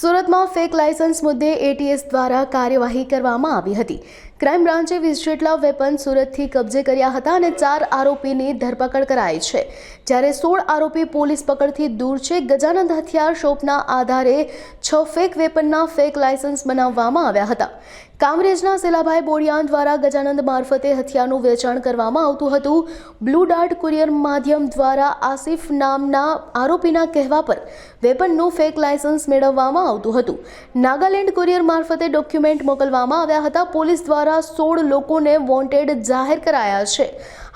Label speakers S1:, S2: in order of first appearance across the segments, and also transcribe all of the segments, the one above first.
S1: સુરતમાં fake licence મુદ્દે ATS દ્વારા કાર્યવાહી કરવામાં આવી હતી. ક્રાઇમ બ્રાન્ચે વીસ જેટલા વેપન સુરતથી કબજે કર્યા હતા અને ચાર આરોપીની ધરપકડ કરાઈ છે. જ્યારે સોળ આરોપી પોલીસ પકડથી દૂર છે, ગજાનંદ હથિયાર શોપના આધારે છ ફેક વેપનના ફેક લાયસન્સ બનાવવામાં આવ્યા હતા. કામરેજના સેલાભાઈ બોડિયાન દ્વારા ગજાનંદ મારફતે હથિયારનું વેચાણ કરવામાં આવતું હતું. બ્લુ ડાર્ટ કુરિયર માધ્યમ દ્વારા આસિફ નામના આરોપીના કહેવા પર વેપનનું ફેક લાયસન્સ મેળવવામાં આવતું હતું. નાગાલેન્ડ કુરિયર મારફતે ડોક્યુમેન્ટ મોકલવામાં આવ્યા હતા. પોલીસ દ્વારા સોળ લોકોને વોન્ટેડ જાહેર કરાયા છે.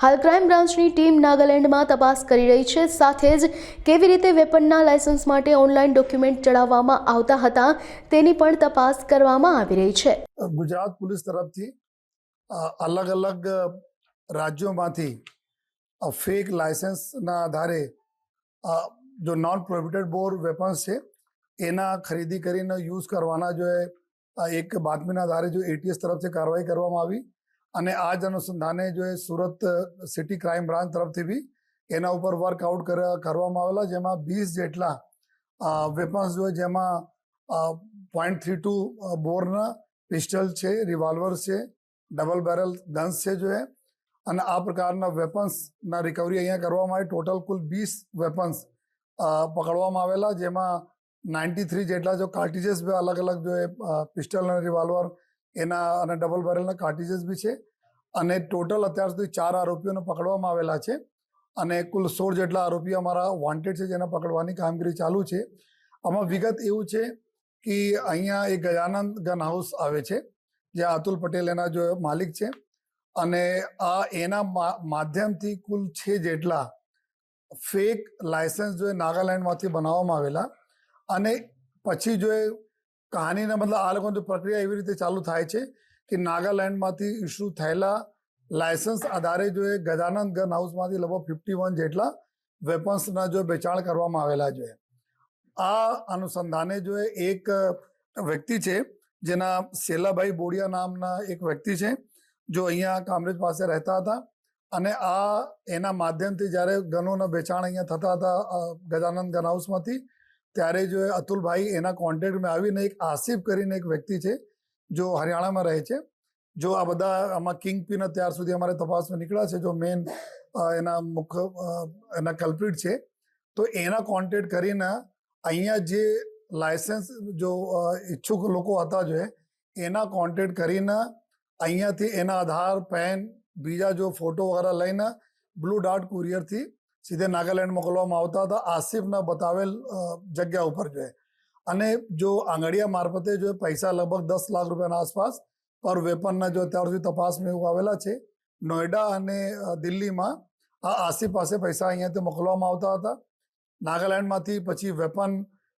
S1: હાલ ક્રાઇમ બ્રાન્ચની ટીમ નાગાલેન્ડમાં તપાસ કરી રહી છે. સાથે જ કેવી રીતે વેપનના લાયસન્સ માટે ઓનલાઈન ડોક્યુમેન્ટ ચડાવવામાં આવતા હતા તેની પણ તપાસ કરવામાં આવી રહી છે.
S2: ગુજરાત પોલીસ તરફથી અલગ અલગ રાજ્યોમાંથી ફેક લાયસન્સના આધારે જો નોન પ્રોહિબિટેડ બોર વેપન્સ છે, એના ખરીદી કરીને યુઝ કરવાના જો એ એક બાતમીના આધારે જો એટીએસ તરફથી કાર્યવાહી કરવામાં આવી અને આ જ અનુસંધાને જો એ સુરત સિટી ક્રાઇમ બ્રાન્ચ તરફથી બી એના ઉપર વર્કઆઉટ કરવામાં આવેલા જેમાં વીસ જેટલા વેપન્સ જો જેમાં પોઈન્ટ થ્રી ટુ બોરના પિસ્ટલ છે રિવોલ્વર છે ડબલ બેરલ ગન્સ છે જો અને આ પ્રકારના વેપન્સના રિકવરી અહીંયા કરવામાં આવી. ટોટલ કુલ વીસ વેપન્સ પકડવામાં આવેલા જેમાં નાઇન્ટી થ્રી જેટલા જો કાર્ટિજેસ બી અલગ અલગ જો એ પિસ્ટલ અને રિવોલ્વર એના અને ડબલ બેરલના કાર્ટિજેસ બી છે. અને ટોટલ અત્યાર સુધી ચાર આરોપીઓને પકડવામાં આવેલા છે. અને કુલ સોળ જેટલા આરોપીઓ અમારા વોન્ટેડ છે જેને પકડવાની કામગીરી ચાલુ છે. આમાં વિગત એવું છે કે અહીંયા એક ગજાનંદ ગન હાઉસ આવે છે જે અતુલ પટેલ એના જો માલિક છે. અને આ એના માધ્યમથી કુલ છે જેટલા ફેક લાયસન્સ જો નાગાલેન્ડમાંથી બનાવવામાં આવેલા. અને પછી જો એ કહાનીના મતલબ આ લોકોની પ્રક્રિયા એવી રીતે ચાલુ થાય છે કે નાગાલેન્ડમાંથી ઇસ્યુ થયેલા લાયસન્સ આધારે જો એ ગજાનંદ ગન હાઉસમાંથી લગભગ ફિફ્ટી વન જેટલા વેપન્સના જો વેચાણ કરવામાં આવેલા છે. આ અનુસંધાને જો એક વ્યક્તિ છે જેના સેલાભાઈ બોડિયા નામના એક વ્યક્તિ છે જો અહીંયા કામરેજ પાસે રહેતા હતા અને આ એના માધ્યમથી જ્યારે ગનોના વેચાણ અહીંયા થતા હતા ગજાનંદ ગન હાઉસમાંથી ત્યારે જો અતુલભાઈ એના કોન્ટેક્ટમાં આવીને એક આસિફ કરીને એક વ્યક્તિ છે, જો હરિયાણામાં રહે છે, જો આ બધા આમાં કિંગ પિન અત્યાર સુધી અમારે તપાસમાં નીકળ્યા છે, જો મેન એના મુખ્ય એના કલ્પ્રિટ છે, તો એના કોન્ટેક્ટ કરીને અહીંયા જે લાયસન્સ જો ઈચ્છુક લોકો હતા જો એના કોન્ટેક્ટ કરીને અહીંયાથી એના આધાર પેન બીજા જો ફોટો વગેરે લઈને બ્લુ ડાર્ટ કુરિયરથી સીધે નાગાલેન્ડ મોકલવામાં આવતા હતા. આસિફના બતાવેલ જગ્યા ઉપર જોઈએ અને જો આંગળીયા મારફતે જો પૈસા લગભગ દસ લાખ રૂપિયાના આસપાસ પર વેપનના જો અત્યાર સુધી તપાસમાં એવું આવેલા છે, નોઈડા અને દિલ્હીમાં આ આસિફ પાસે પૈસા અહીંયાથી મોકલવામાં આવતા હતા. નાગાલેન્ડમાંથી પછી વેપન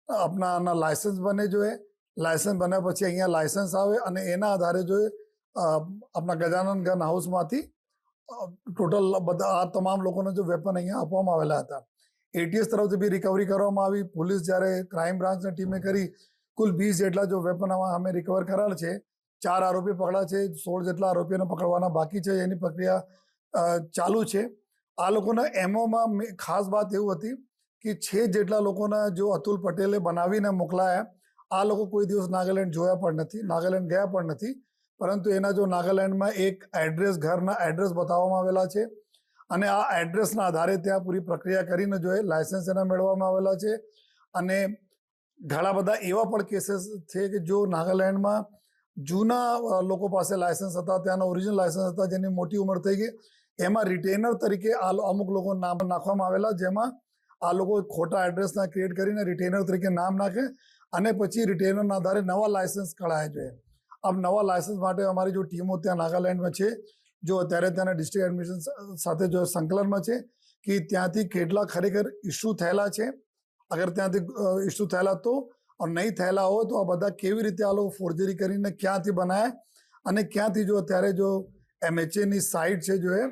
S2: આપણાના લાયસન્સ બને જોઈએ લાયસન્સ બન્યા પછી અહીંયા લાયસન્સ આવે અને એના આધારે જોઈએ આપણા ગજાનંદ ગન હાઉસમાંથી ટોટલ બધા, આ તમામ લોકોને જો વેપન અહીંયા આપવામાં આવેલા હતા. એટીએસ તરફથી બી રિકવરી કરવામાં આવી. પોલીસ જ્યારે ક્રાઇમ બ્રાન્ચની ટીમે કરી, કુલ વીસ જેટલા જો વેપન અમે રિકવર કરેલ છે. ચાર આરોપી પકડા છે. સોળ જેટલા આરોપીઓને પકડવાના બાકી છે. એની પ્રક્રિયા ચાલુ છે. આ લોકોના એમઓમાં ખાસ વાત એવું હતી કે છે જેટલા લોકોના જો અતુલ પટેલે બનાવીને મોકલાયા, આ લોકો કોઈ દિવસ નાગાલેન્ડ જોયા પણ નથી, નાગાલેન્ડ ગયા પણ નથી. પરંતુ એના જો નાગાલેન્ડમાં એક એડ્રેસ ઘરના એડ્રેસ બતાવવામાં આવેલા છે અને આ એડ્રેસના આધારે ત્યાં પૂરી પ્રક્રિયા કરીને જો એ લાયસન્સ એના મેળવવામાં આવેલા છે અને ઘણા બધા એવા પણ કેસીસ છે કે જો નાગાલેન્ડમાં જૂના લોકો પાસે લાયસન્સ હતા, ત્યાંના ઓરિજિનલ લાયસન્સ હતા, જેની મોટી ઉંમર થઈ ગઈ, એમાં રિટેનર તરીકે આ અમુક લોકો નામ નાખવામાં આવેલા, જેમાં આ લોકો ખોટા એડ્રેસના ક્રિએટ કરીને રિટેનર તરીકે નામ નાખે અને પછી રિટેનરના આધારે નવા લાયસન્સ કઢાય છે. આમ નવા લાયસન્સ માટે અમારી જો ટીમો ત્યાં નાગાલેન્ડમાં છે, જો અત્યારે ત્યાંના ડિસ્ટ્રિક્ટ એડમિશન સાથે જો સંકલનમાં છે, કે ત્યાંથી કેટલા ખરેખર ઇસ્યુ થયેલા છે, અગર ત્યાંથી ઇસ્યુ થયેલા તો નહીં થયેલા હોય તો આ બધા કેવી રીતે આ લોકો ફોર્જરી કરીને ક્યાંથી બનાવે અને ક્યાંથી જો અત્યારે જો એમએચએની સાઇટ છે જો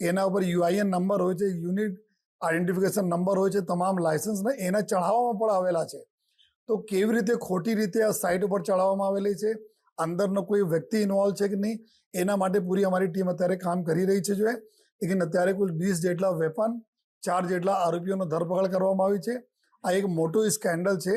S2: એના ઉપર યુઆઈએન નંબર હોય છે યુનિટ આઈડેન્ટિફિકેશન નંબર હોય છે, તમામ લાયસન્સને એના ચઢાવવામાં પણ આવેલા છે. તો કેવી રીતે ખોટી રીતે આ સાઇટ ઉપર ચઢાવવામાં આવેલી છે અંદરનો કોઈ વ્યક્તિ ઇન્વોલ્વ છે કે નહીં, એના માટે પૂરી અમારી ટીમ અત્યારે કામ કરી રહી છે જોઈએ લેકિન અત્યારે કુલ વીસ જેટલા વેપન ચાર જેટલા આરોપીઓનો ધરપકડ કરવામાં આવી છે. આ એક મોટું સ્કેન્ડલ છે.